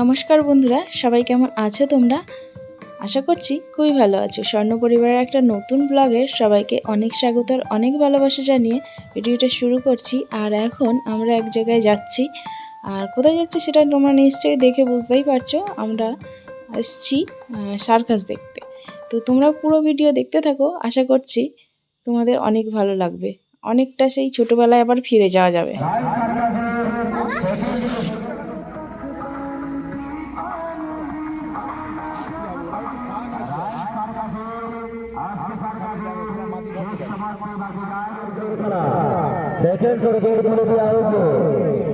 নমস্কার বন্ধুরা, সবাই কেমন আছো তোমরা? আশা করছি খুবই ভালো আছো। স্বর্ণ পরিবারের একটা নতুন ব্লগে সবাইকে অনেক স্বাগত আর অনেক ভালোবাসা জানিয়ে ভিডিওটা শুরু করছি। আর এখন আমরা এক জায়গায় যাচ্ছি। আর কোথায় যাচ্ছি সেটা তোমরা নিশ্চয়ই দেখে বুঝতেই পারছ। আমরা এসছি সার্কাস দেখতে। তো তোমরা পুরো ভিডিও দেখতে থাকো। আশা করছি তোমাদের অনেক ভালো লাগবে। অনেকটা সেই ছোটোবেলায় আবার ফিরে যাওয়া যাবে। দেখেন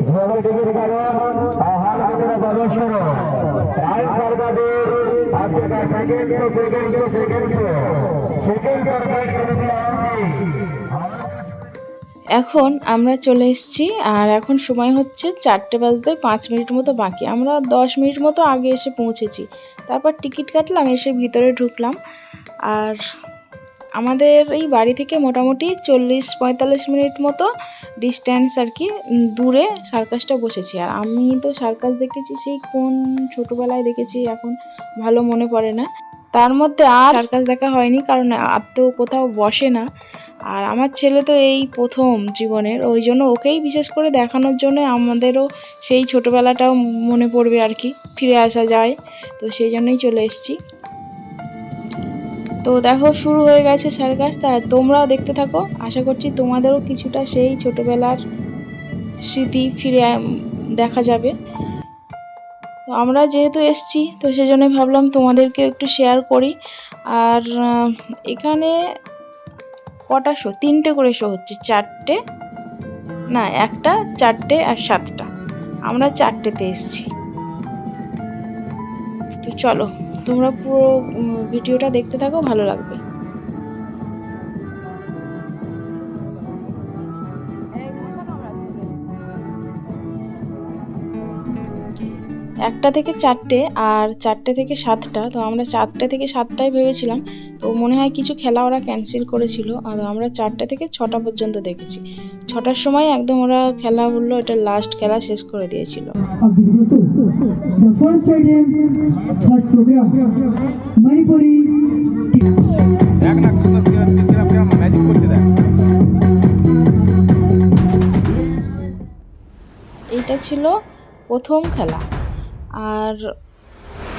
ভ্রমণটির কারণ আহার সেকেন্ড সেকেন্ড সেকেন্ড সেকেন্ড বিরোধী এখন আমরা চলে এসেছি, আর এখন সময় হচ্ছে চারটে বাজতে পাঁচ মিনিট মতো বাকি। আমরা দশ মিনিট মতো আগে এসে পৌঁছেছি। তারপর টিকিট কাটলাম, এসে ভিতরে ঢুকলাম। আর আমাদের এই বাড়ি থেকে মোটামুটি চল্লিশ পঁয়তাল্লিশ মিনিট মতো ডিস্ট্যান্স আর কি দূরে সার্কাসটা বসেছি। আর আমি তো সার্কাস দেখেছি, সেই কোন ছোটোবেলায় দেখেছি, এখন ভালো মনে পড়ে না। তার মধ্যে আর সার্কাস দেখা হয়নি, কারণ আর তো কোথাও বসে না। আর আমার ছেলে তো এই প্রথম জীবনের, ওই জন্য ওকেই বিশেষ করে দেখানোর জন্য আমাদেরও সেই ছোটোবেলাটাও মনে পড়বে আর কি, ফিরে আসা যায়। তো সেই জন্যই চলে এসেছি। তো দেখো, শুরু হয়ে গেছে সার্কাস তা তোমরাও দেখতে থাকো। আশা করছি তোমাদেরও কিছুটা সেই ছোটোবেলার স্মৃতি ফিরে দেখা যাবে। তো আমরা যেহেতু এসছি, তো সেজন্যই ভাবলাম তোমাদেরকে একটু শেয়ার করি। আর এখানে কটা শো তিনটে করে শো হচ্ছে। চারটে? না, একটা, চারটে আর সাতটা। আমরা চারটেতে এসছি। তো চলো। তোমরা পুরো ভিডিওটা দেখতে থাকো, ভালো লাগবে। একটা থেকে চারটে আর চারটে থেকে সাতটা, তো আমরা চারটে থেকে সাতটায় ভেবেছিলাম, তো মনে হয় কিছু খেলা ওরা ক্যান্সেল করেছিল, আর আমরা চারটে থেকে ছটা পর্যন্ত দেখেছি। ছটার সময় একদম ওরা খেলা বলল এটা লাস্ট খেলা শেষ করে দিয়েছিল। The first third program, Manipuri. এইটা ছিল প্রথম খেলা। আর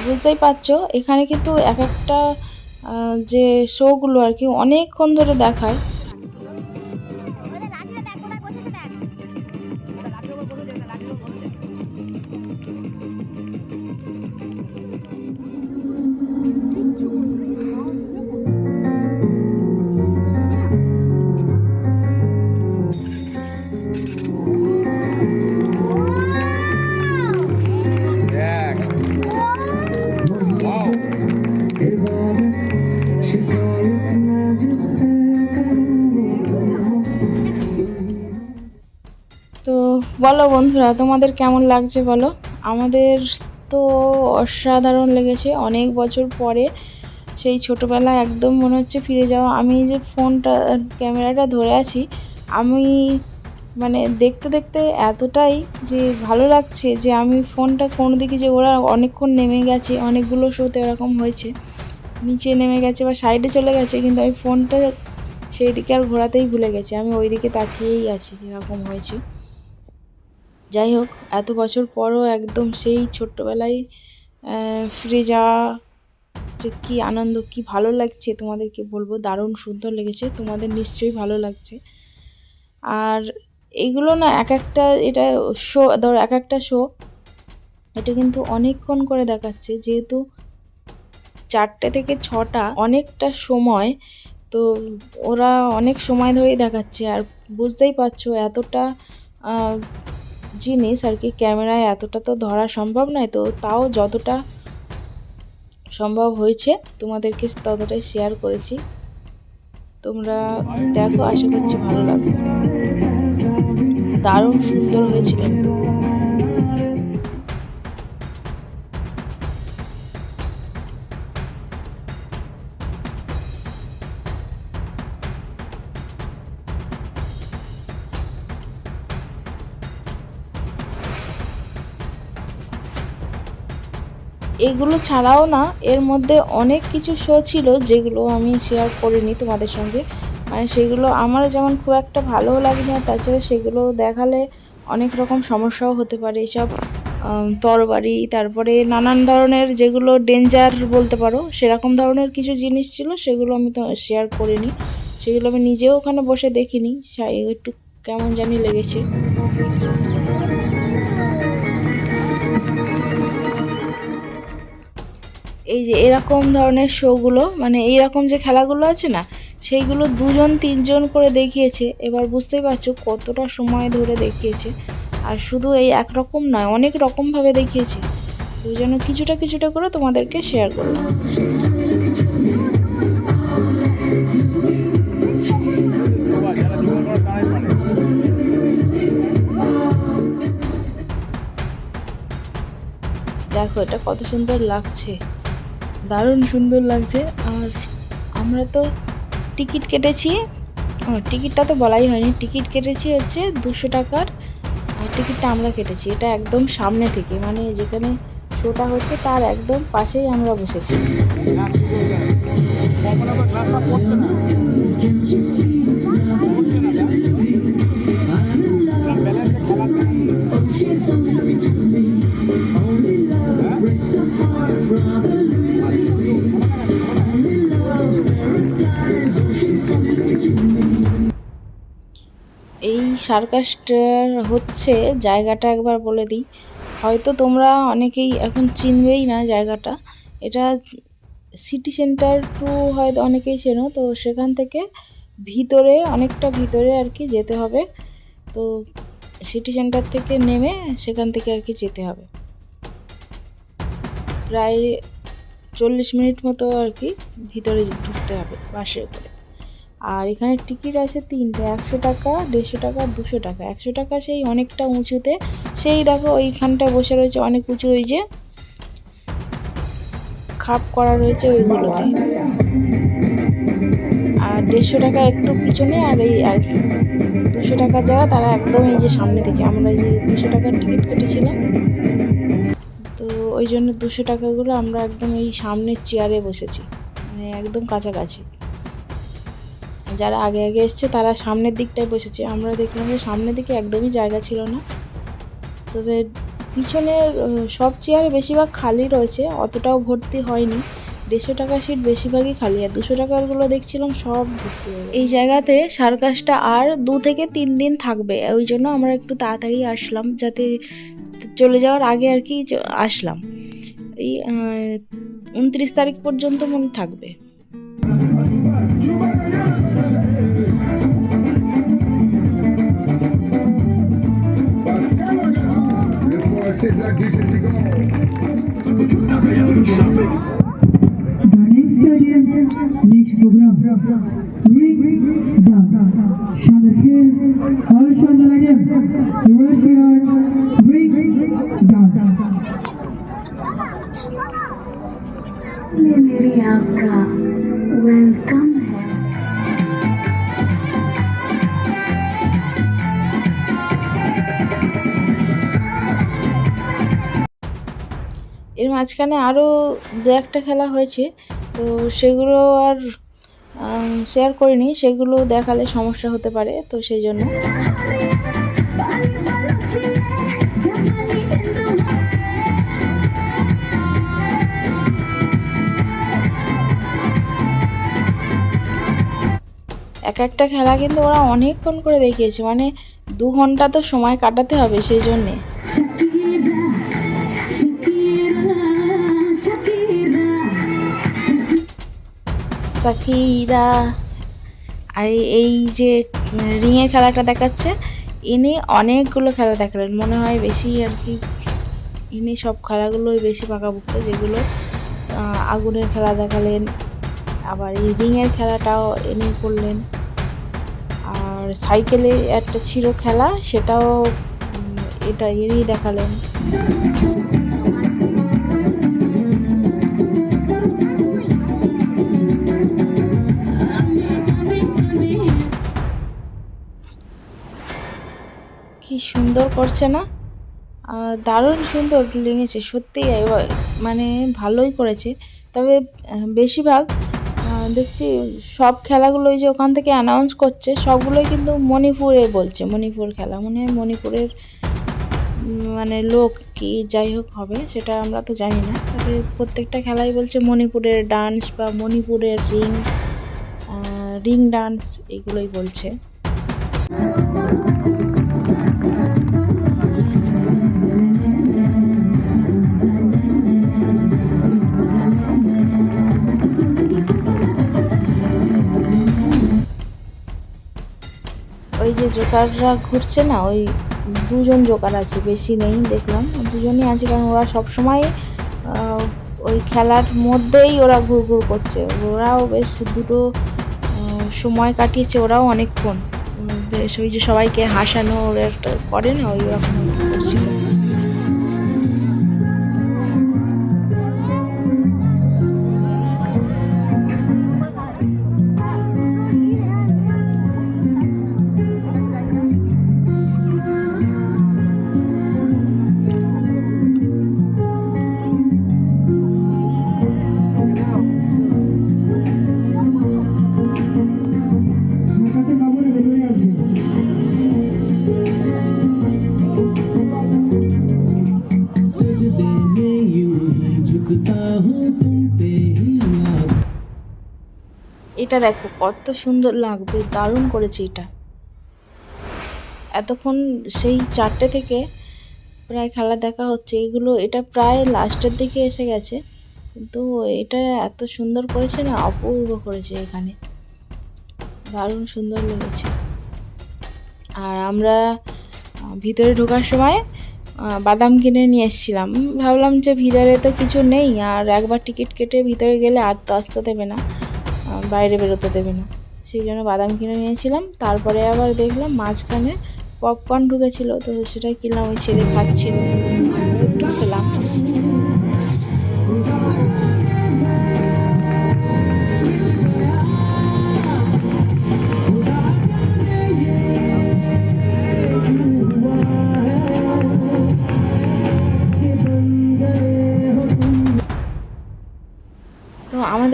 বুঝতেই পারছ এখানে কিন্তু এক একটা যে শোগুলো আর কি অনেকক্ষণ ধরে দেখায়। বলো বন্ধুরা, তোমাদের কেমন লাগছে বলো? আমাদের তো অসাধারণ লেগেছে। অনেক বছর পরে সেই ছোটোবেলায় একদম মনে হচ্ছে ফিরে যাওয়া। আমি যে ফোনটা, ক্যামেরাটা ধরে আছি, আমি মানে দেখতে দেখতে এতটাই যে ভালো লাগছে যে আমি ফোনটা কোন দিকে যে ওরা অনেকক্ষণ নেমে গেছে, অনেকগুলো শোতে এরকম হয়েছে। নিচে নেমে গেছে বা সাইডে চলে গেছে, কিন্তু আমি ফোনটা সেই দিকে আর ঘোরাতেই ভুলে গেছি। আমি ওই দিকে তাকিয়েই আছি এরকম হয়েছে। যাই হোক এত বছর পরও একদম সেই ছোট্টবেলায় ফিরে যাওয়া যে কী আনন্দ, কি ভালো লাগছে তোমাদেরকে বলব। দারুণ সুন্দর লেগেছে, তোমাদের নিশ্চয়ই ভালো লাগছে। আর এইগুলো না এক একটা, এটা শো ধর এক একটা শো এটা কিন্তু অনেকক্ষণ করে দেখাচ্ছে। যেহেতু চারটে থেকে ছটা অনেকটা সময়, তো ওরা অনেক সময় ধরেই দেখাচ্ছে। আর বুঝতেই পারছ এতটা জিনিস আর কি ক্যামেরায় এতটা তো ধরা সম্ভব নয়, তো তাও যতটা সম্ভব হয়েছে তোমাদেরকে ততটাই শেয়ার করেছি। তোমরা দেখো, আশা করছি ভালো লাগবে। দারুণ সুন্দর হয়েছে কিন্তু এগুলো ছাড়াও না, এর মধ্যে অনেক কিছু শো ছিল যেগুলো আমি শেয়ার করিনি তোমাদের সঙ্গে। মানে সেগুলো আমার যেমন খুব একটা ভালোও লাগে না তাছাড়া সেগুলো দেখালে অনেক রকম সমস্যাও হতে পারে। এসব তরবারি, তারপরে নানান ধরনের যেগুলো ডেঞ্জার বলতে পারো, সেরকম ধরনের কিছু জিনিস ছিল, সেগুলো আমি তো শেয়ার করিনি। সেগুলো আমি নিজেও ওখানে বসে দেখিনি একটু কেমন জানি লেগেছে। এই যে এরকম ধরনের শোগুলো মানে এইরকম যে খেলাগুলো আছে না, সেইগুলো দুজন, তিনজন করে দেখিয়েছে। এবার বুঝতেই পারছ কতটা সময় ধরে দেখিয়েছে। আর শুধু এই একরকম নয়, অনেক রকমভাবে দেখিয়েছে। ওই জন্য কিছুটা কিছুটা করে তোমাদেরকে শেয়ার করলাম। দেখো এটা কত সুন্দর লাগছে। দারুণ সুন্দর লাগছে। আর আমরা তো টিকিট কেটেছি। ও, টিকিটটা তো বলাই হয়নি। টিকিট কেটেছি হচ্ছে দুশো টাকার। আর টিকিটটা আমরা কেটেছি। এটা একদম সামনে থেকে। মানে যেখানে শোটা হচ্ছে তার একদম পাশেই আমরা বসেছি। সার্কাসটার হচ্ছে, জায়গাটা একবার বলে দিই। হয়তো তোমরা অনেকেই এখন চিনবেই না জায়গাটা। এটা সিটি সেন্টার টু হয়তো অনেকেই চেনো, তো সেখান থেকে ভিতরে, অনেকটা ভিতরে আর কি যেতে হবে। তো সিটি সেন্টার থেকে নেমে সেখান থেকে আর কি যেতে হবে। প্রায় চল্লিশ মিনিট মতো আর কি ভিতরে ঢুকতে হবে বাসে করে আর এখানে টিকিট আছে তিনটে, একশো টাকা, দেড়শো টাকা, দুশো টাকা। একশো টাকা সেই অনেকটা উঁচুতে। সেই দেখো ওইখানটা বসে রয়েছে অনেক উঁচু ওই যে খাপ করা রয়েছে ওইগুলোতে। আর দেড়শো টাকা একটু পিছনে আর এই দুশো টাকা যারা তারা একদম এই যে সামনে থেকে। আমরা যে দুশো টাকার টিকিট কেটেছিলাম, তো ওই জন্য দুশো টাকাগুলো আমরা একদম এই সামনের চেয়ারে বসেছি। মানে একদম কাছাকাছি। যারা আগে আগে এসছে, তারা সামনের দিকটায় বসেছে। আমরা দেখলাম যে সামনের দিকে একদমই জায়গা ছিল না। তবে পিছনের সব চেয়ার বেশিরভাগ খালি রয়েছে, অতটাও ভর্তি হয়নি। দেড়শো টাকার সিট বেশিরভাগই খালি, আর দুশো টাকারগুলো দেখছিলাম সব ভর্তি এই জায়গাতে সার্কাসটা আর দু থেকে তিন দিন থাকবে, ওই জন্য আমরা একটু তাড়াতাড়ি আসলাম, যাতে চলে যাওয়ার আগে আর কি আসলাম। এই উনত্রিশ তারিখ পর্যন্ত মনে থাকবে। এর মাঝখানে আরও দু একটা খেলা হয়েছে, তো সেগুলো আর শেয়ার করিনি, সেগুলো দেখালে সমস্যা হতে পারে, তো সেই জন্য। এক একটা খেলা কিন্তু ওরা অনেকক্ষণ করে দেখিয়েছে মানে দু ঘণ্টা তো সময় কাটাতে হবে সেই জন্যে। সাকিরা আর এই- যে রিংয়ের খেলাটা দেখাচ্ছে, ইনি অনেকগুলো খেলা দেখালেন। মনে হয় বেশি আর কি, ইনি সব খেলাগুলোই বেশি পাকাপুক্ত, যেগুলো আগুনের খেলা দেখালেন। আবার এই রিংয়ের খেলাটাও ইনি করলেন। আর সাইকেলে একটা ছিল খেলা, সেটাও এটা ইনি দেখালেন। কি সুন্দর করছে না? দারুণ সুন্দর লেগেছে সত্যি এবার মানে ভালোই করেছে। তবে বেশিরভাগ দেখছি সব খেলাগুলোই যে ওখান থেকে অ্যানাউন্স করছে, সবগুলোই কিন্তু মণিপুরে বলছে, মণিপুর খেলা। মনে হয় মণিপুরের মানে লোক কি যাই হোক হবে, সেটা আমরা তো জানি না। তবে প্রত্যেকটা খেলাই বলছে মণিপুরের ডান্স বা মণিপুরের রিং রিং ডান্স এগুলোই বলছে। জোকাররা ঘুরছে না, ওই দুজন জোকার আছে, বেশি নেই দেখলাম। দুজনই আছে কারণ ওরা সবসময় সময় ওই খেলার মধ্যেই ওরা ঘুর ঘুর করছে। ওরাও বেশ দুটো সময় কাটিয়েছে, ওরাও অনেকক্ষণ। বেশ ওই যে সবাইকে হাসানো, ওরা একটা করে না, ওই রকম। এটা দেখো, কত সুন্দর লাগবে, দারুণ করেছে এটা। এতক্ষণ সেই চারটে থেকে প্রায় খেলা দেখা হচ্ছে, এগুলো এটা প্রায় লাস্টের দিকে এসে গেছে, কিন্তু এটা এত সুন্দর করেছে না, অপূর্ব করেছে এখানে। দারুণ সুন্দর লেগেছে। আর আমরা ভিতরে ঢোকার সময় বাদাম কিনে নিয়ে এসেছিলাম। ভাবলাম যে ভিতরে তো কিছু নেই, আর একবার টিকিট কেটে ভিতরে গেলে আর তো আসতে দেবে না। বাইরে বেরোতে দেবে না। সেই জন্য বাদাম কিনে নিয়েছিলাম। তারপরে আবার দেখলাম মাঝখানে পপকর্ন ঢুকেছিল, তো সেটা কিনলাম, ওই ছেলে খাচ্ছিল।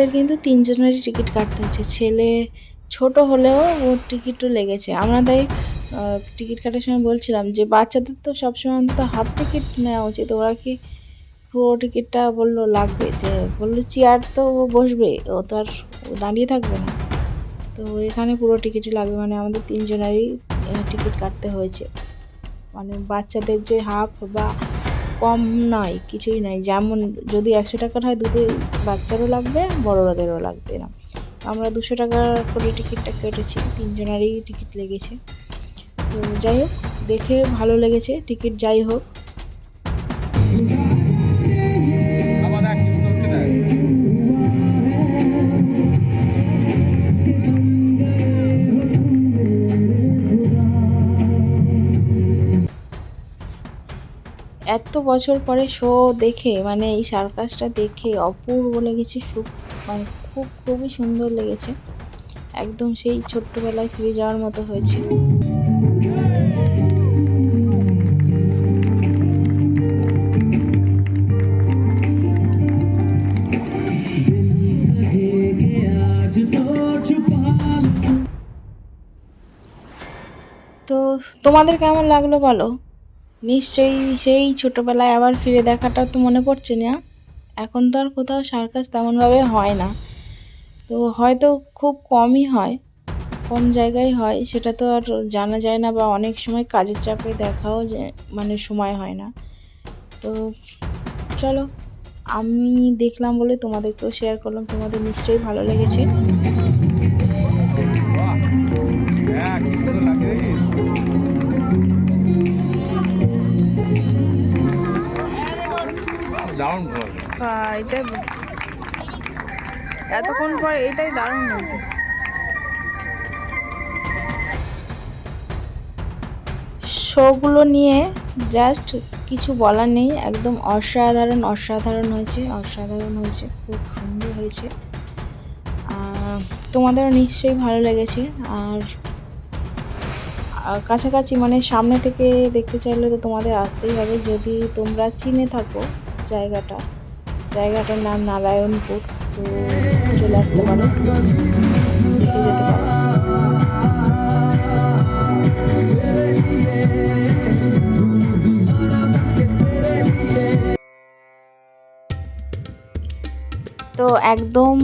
আমাদের কিন্তু তিনজনেরই টিকিট কাটতে হচ্ছে ছেলে ছোট হলেও ওর টিকিটও লেগেছে। আমরা তাই টিকিট কাটার সময় বলছিলাম যে, বাচ্চাদের তো সবসময় অন্তত হাফ টিকিট নেওয়া উচিত। ওরা কি পুরো টিকিটটা বলল, লাগবে? যে, বলল, চেয়ার তো ও বসবে, ও তো আর দাঁড়িয়ে থাকবে না। তো এখানে পুরো টিকিটই লাগবে। মানে আমাদের তিনজনেরই টিকিট কাটতে হয়েছে। মানে বাচ্চাদের যে হাফ বা কম নয়, কিছুই নয়। যেমন যদি একশো টাকার হয় দুধে বাচ্চারও লাগবে, বড়োদেরও লাগবে না। আমরা দুশো টাকা করে টিকিটটা কেটেছি, তিনজনারই টিকিট লেগেছে। তো যাই হোক, দেখে ভালো লেগেছে। টিকিট যাই হোক এত বছর পরে শো দেখে মানে এই সার্কাসটা দেখে অপূর্ব লেগেছে মানে খুব, খুবই সুন্দর লেগেছে। একদম সেই ছোট্টবেলায় ফিরে যাওয়ার মতো হয়েছে। তো তোমাদের কেমন লাগল বলো? নিশ্চয়ই সেই ছোটোবেলায় আবার ফিরে দেখাটা তো মনে পড়ছে না। এখন তো আর কোথাও সার্কাস তেমনভাবে হয় না। তো হয়তো খুব কমই হয়, কোন জায়গায় হয় সেটা তো আর জানা যায় না বা অনেক সময় কাজের চাপে দেখাও যে মানে সময় হয় না। তো চলো, আমি দেখলাম বলে তোমাদেরকেও শেয়ার করলাম, তোমাদের নিশ্চয়ই ভালো লেগেছে। দারুণ ঘর এটাই এতক্ষণ পর এটাই দারুণ হয়েছে। শোগুলো নিয়ে জাস্ট কিছু বলার নেই একদম অসাধারণ অসাধারণ হয়েছে অসাধারণ হয়েছে খুব সুন্দর হয়েছে। আর তোমাদেরও নিশ্চয়ই ভালো লেগেছে আর কাছাকাছি মানে সামনে থেকে দেখতে চাইলে তো তোমাদের আসতেই হবে। যদি তোমরা চিনে থাকো জায়গাটা। জায়গাটার নাম নারায়ণপুর। তো চলে আসতে পারো। দেখে যেতে পারো। তো একদম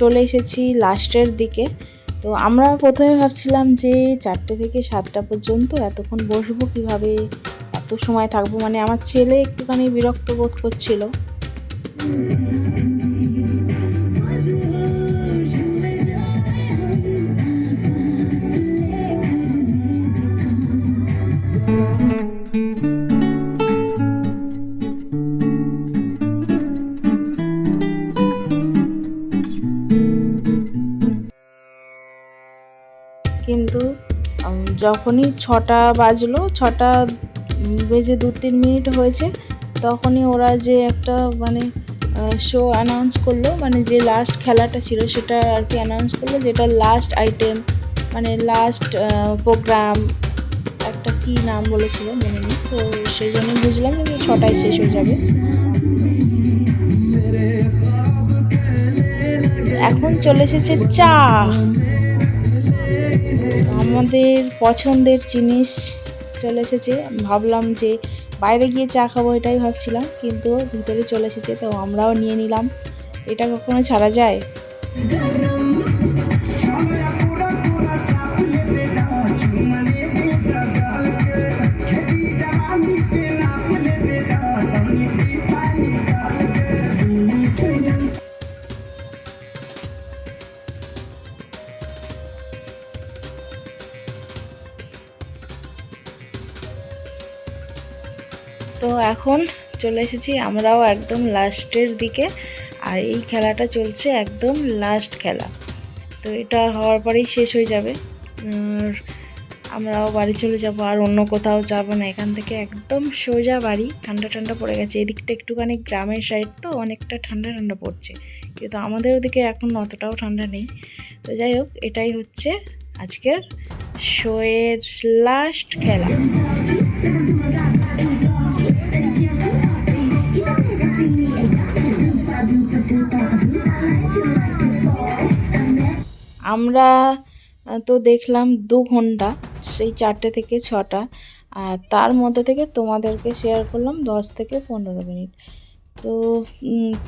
চলে এসেছি লাস্টের দিকে। তো আমরা প্রথমে ভাবছিলাম যে চারটে থেকে সাতটা পর্যন্ত এতক্ষণ বসবো কীভাবে? সময় থাকব। মানে আমার ছেলে একটুখানি বিরক্ত বোধ করছিল। কিন্তু যখনই ছটা বাজলো ছটা বেজে দু তিন মিনিট হয়েছে, তখনই ওরা যে একটা মানে শো অ্যানাউন্স করল মানে যে লাস্ট খেলাটা ছিল সেটা আর কি অ্যানাউন্স করল, যেটা লাস্ট আইটেম মানে লাস্ট প্রোগ্রাম একটা কি নাম বলেছিল মনে নেই তো সেই জন্য বুঝলাম যে ছটায় শেষ হয়ে যাবে। এখন চলে এসেছে চা। আমাদের পছন্দের জিনিস চলে এসেছে। ভাবলাম যে বাইরে গিয়ে চা খাব এটাই ভাবছিলাম, কিন্তু ভিতরে চলে এসেছে, তো আমরাও নিয়ে নিলাম। এটা কখনো ছাড়া যায়? তো এখন চলে এসেছি আমরাও একদম লাস্টের দিকে। আর এই খেলাটা চলছে একদম লাস্ট খেলা। তো এটা হওয়ার পরেই শেষ হয়ে যাবে। আর আমরাও বাড়ি চলে যাব, আর অন্য কোথাও যাব না। এখান থেকে একদম সোজা বাড়ি। ঠান্ডা ঠান্ডা পড়ে গেছে। এদিকটা একটুখানি গ্রামের সাইড তো, অনেকটা ঠান্ডা ঠান্ডা পড়ছে। কিন্তু আমাদের ওদিকে এখন অতটাও ঠান্ডা নেই। তো যাই হোক, এটাই হচ্ছে আজকের শোয়ের লাস্ট খেলা। আমরা তো দেখলাম দু ঘণ্টা, সেই চারটে থেকে ছটা, আর তার মধ্যে থেকে তোমাদেরকে শেয়ার করলাম দশ থেকে পনেরো মিনিট। তো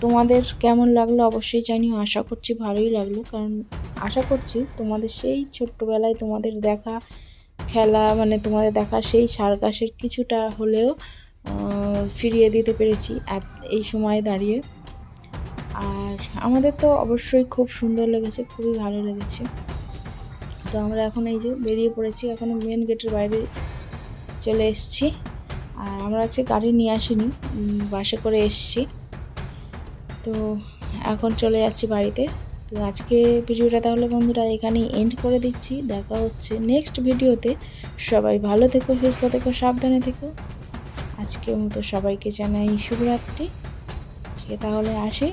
তোমাদের কেমন লাগল অবশ্যই জানিও, আশা করছি ভালোই লাগল, কারণ আশা করছি তোমাদের সেই ছোট্টবেলায় তোমাদের দেখা, খেলা মানে তোমাদের দেখা সেই সার্কাসের কিছুটা হলেও ফিরিয়ে দিতে পেরেছি এই সময় দাঁড়িয়ে। আর আমাদের তো অবশ্যই খুব সুন্দর লেগেছে, খুবই ভালো লেগেছে। তো আমরা এখন এই যে বেরিয়ে পড়েছি, এখন মেন গেটের বাইরে চলে এসেছি। আর আমরা আজকে গাড়ি নিয়ে আসিনি বাসে করে এসেছি। তো এখন চলে যাচ্ছি বাড়িতে। তো আজকে ভিডিওটা তাহলে বন্ধুরা এখানেই এন্ড করে দিচ্ছি। দেখা হচ্ছে নেক্সট ভিডিওতে। সবাই ভালো থেকো, সুস্থ থেকো, সাবধানে থেকো। আজকের মতো সবাইকে জানাই শুভরাত্রি। আজকে তাহলে আসি।